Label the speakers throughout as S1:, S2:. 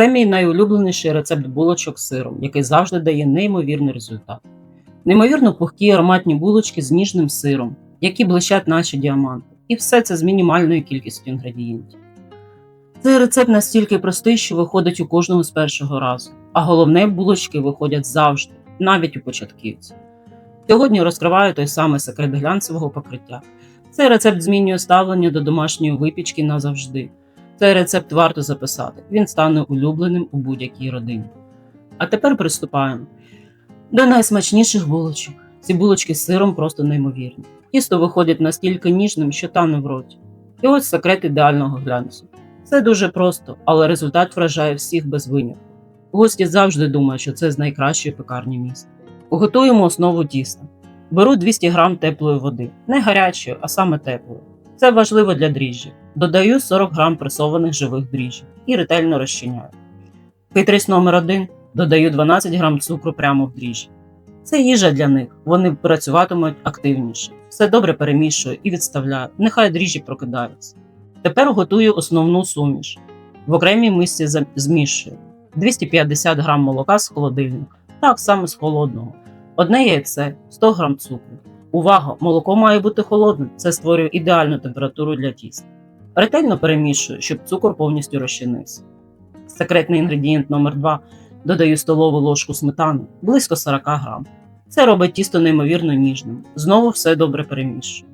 S1: Це мій найулюбленіший рецепт булочок з сиром, який завжди дає неймовірний результат. Неймовірно пухкі ароматні булочки з ніжним сиром, які блищать наче діаманти. І все це з мінімальною кількістю інгредієнтів. Цей рецепт настільки простий, що виходить у кожного з першого разу, а головне, булочки виходять завжди, навіть у початківців. Сьогодні розкриваю той самий секрет глянцевого покриття. Цей рецепт змінює ставлення до домашньої випічки назавжди. Цей рецепт варто записати, він стане улюбленим у будь-якій родині. А тепер приступаємо до найсмачніших булочок. Ці булочки з сиром просто неймовірні. Тісто виходить настільки ніжним, що тане в роті. І ось секрет ідеального глянцю. Це дуже просто, але результат вражає всіх без винятку. Гості завжди думають, що це з найкращої пекарні міста. Готуємо основу тіста. Беру 200 г теплої води, не гарячої, а саме теплої. Це важливо для дріжджів. Додаю 40 г пресованих живих дріжджів і ретельно розчиняю. Хитрість номер 1 додаю 12 г цукру прямо в дріжджі. Це їжа для них, вони працюватимуть активніше. Все добре перемішую і відставляю, нехай дріжджі прокидаються. Тепер готую основну суміш. В окремій мисці змішую 250 г молока з холодильника, так само з холодного, одне яйце, 100 г цукру. Увага! Молоко має бути холодним, це створює ідеальну температуру для тіста. Ретельно перемішую, щоб цукор повністю розчинився. Секретний інгредієнт номер 2 додаю столову ложку сметани близько 40 г. Це робить тісто неймовірно ніжним. Знову все добре перемішую.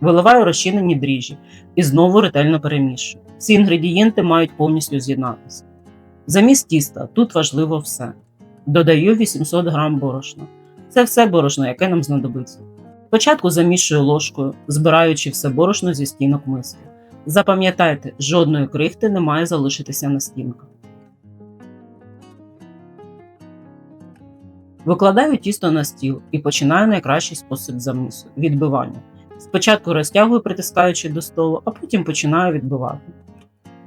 S1: Виливаю розчинені дріжджі і знову ретельно перемішую. Ці інгредієнти мають повністю з'єднатися. Замість тіста тут важливо все. Додаю 800 г борошна. Це все борошно, яке нам знадобиться. Спочатку замішую ложкою, збираючи все борошно зі стінок миски. Запам'ятайте, жодної крихти не має залишитися на стінках. Викладаю тісто на стіл і починаю найкращий спосіб замісу відбивання. Спочатку розтягую, притискаючи до столу, а потім починаю відбивати.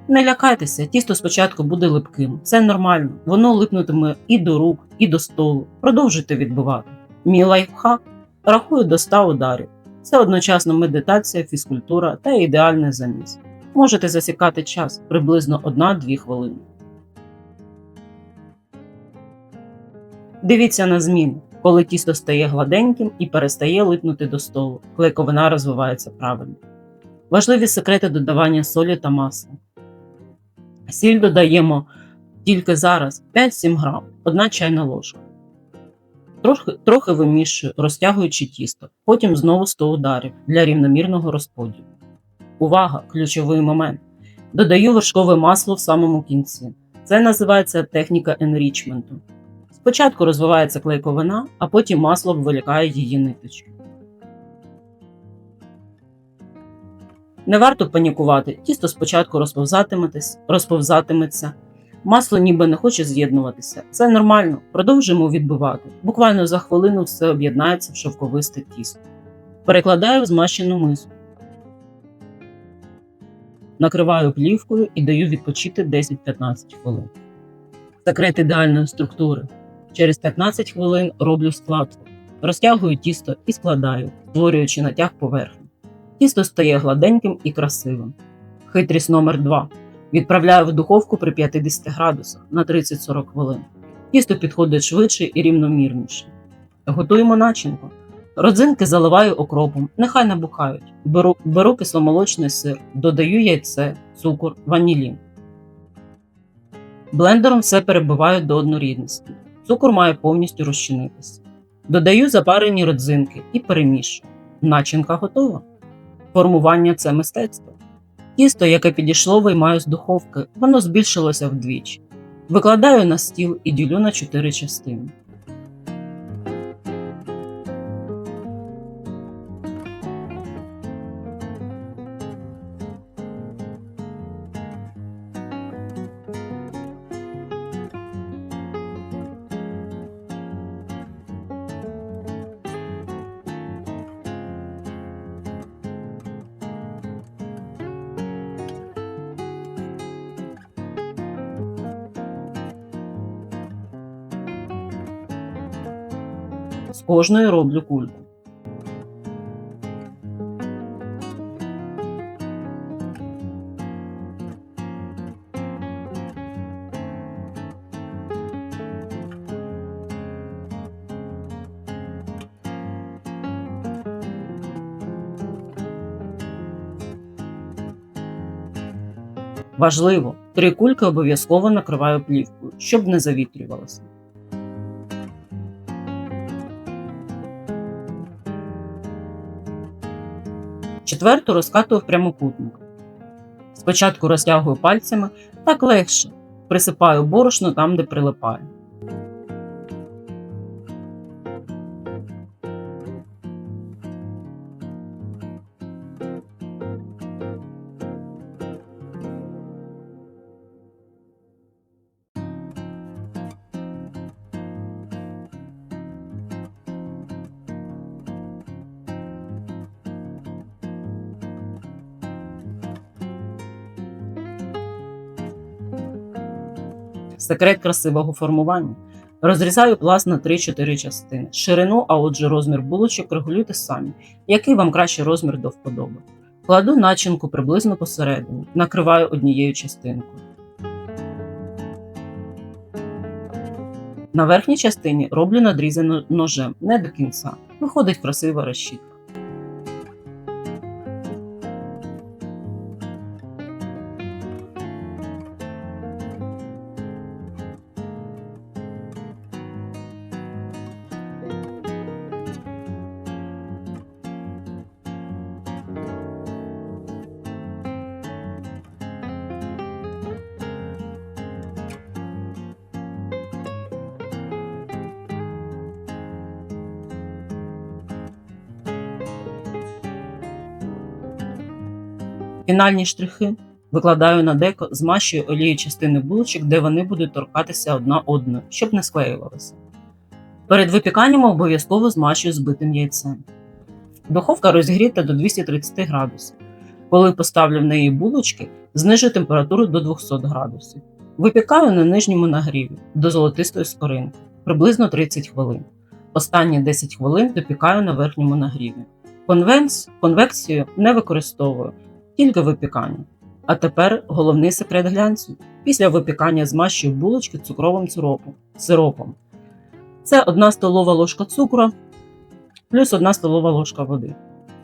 S1: Не лякайтеся, тісто спочатку буде липким. Це нормально, воно липнутиме і до рук, і до столу. Продовжуйте відбивати. Мій лайфхак рахую до 100 ударів. Це одночасно медитація, фізкультура та ідеальний заміс. Можете засікати час приблизно 1-2 хвилини. Дивіться на зміни, коли тісто стає гладеньким і перестає липнути до столу, клейковина розвивається правильно. Важливі секрети додавання солі та масла. Сіль додаємо тільки зараз 5-7 грам, 1 чайна ложка. Трохи, трохи вимішую, розтягуючи тісто, потім знову 100 ударів для рівномірного розподілу. Увага! Ключовий момент. Додаю вершкове масло в самому кінці. Це називається техніка енрічменту. Спочатку розвивається клейковина, а потім масло вилікає її ниточки. Не варто панікувати, тісто спочатку розповзатиметься, масло ніби не хоче з'єднуватися. Це нормально, продовжуємо відбивати. Буквально за хвилину все об'єднається в шовковисте тісто. Перекладаю в змащену миску. Накриваю плівкою і даю відпочити 10-15 хвилин. Секрет ідеальної структури. Через 15 хвилин роблю складку. Розтягую тісто і складаю, створюючи натяг поверхні. Тісто стає гладеньким і красивим. Хитрість номер 2 Відправляю в духовку при 50 градусах на 30-40 хвилин. Тісто підходить швидше і рівномірніше. Готуємо начинку. Родзинки заливаю окропом, нехай набухають. Беру, беру кисломолочний сир, додаю яйце, цукор, ванілін. Блендером все перебиваю до однорідності. Цукор має повністю розчинитися. Додаю запарені родзинки і перемішую. Начинка готова. Формування це мистецтво. Тісто, яке підійшло, виймаю з духовки, воно збільшилося вдвічі. Викладаю на стіл і ділю на чотири частини. З кожної роблю кульку. Важливо, три кульки обов'язково накриваю плівкою, щоб не завітрювалося. Четверту розкатую в прямокутник. Спочатку розтягую пальцями, так легше. Присипаю борошно там, де прилипає. Секрет красивого формування. Розрізаю пласт на 3-4 частини. Ширину, а отже розмір булочок регулюйте самі, який вам кращий розмір до вподоби. Кладу начинку приблизно посередині, накриваю однією частинкою. На верхній частині роблю надрізано ножем, не до кінця. Виходить красива розчітка. Фінальні штрихи викладаю на деко, змащую олією частини булочок, де вони будуть торкатися одна одною, щоб не склеювалися. Перед випіканням обов'язково змащую збитим яйцем. Духовка розігріта до 230 градусів. Коли поставлю в неї булочки, знижу температуру до 200 градусів. Випікаю на нижньому нагріві до золотистої скоринки приблизно 30 хвилин. Останні 10 хвилин допікаю на верхньому нагріві. Конвенс, конвекцію не використовую, тільки випікання. А тепер головний секрет глянцю. Після випікання змащую булочки цукровим сиропом. Це 1 столова ложка цукру плюс 1 столова ложка води.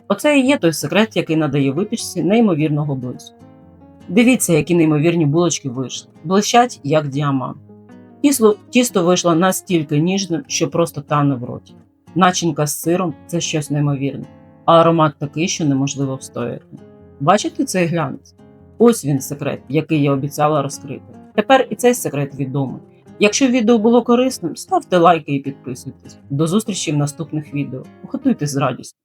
S1: Оце і є той секрет, який надає випічці неймовірного блиску. Дивіться, які неймовірні булочки вийшли. Блищать, як діамант. Тісто, тісто вийшло настільки ніжним, що просто тане в роті. Начинка з сиром це щось неймовірне, а аромат такий, що неможливо встояти. Бачите цей глянець? Ось він секрет, який я обіцяла розкрити. Тепер і цей секрет відомий. Якщо відео було корисним, ставте лайки і підписуйтесь. До зустрічі в наступних відео. Готуйтесь з радістю!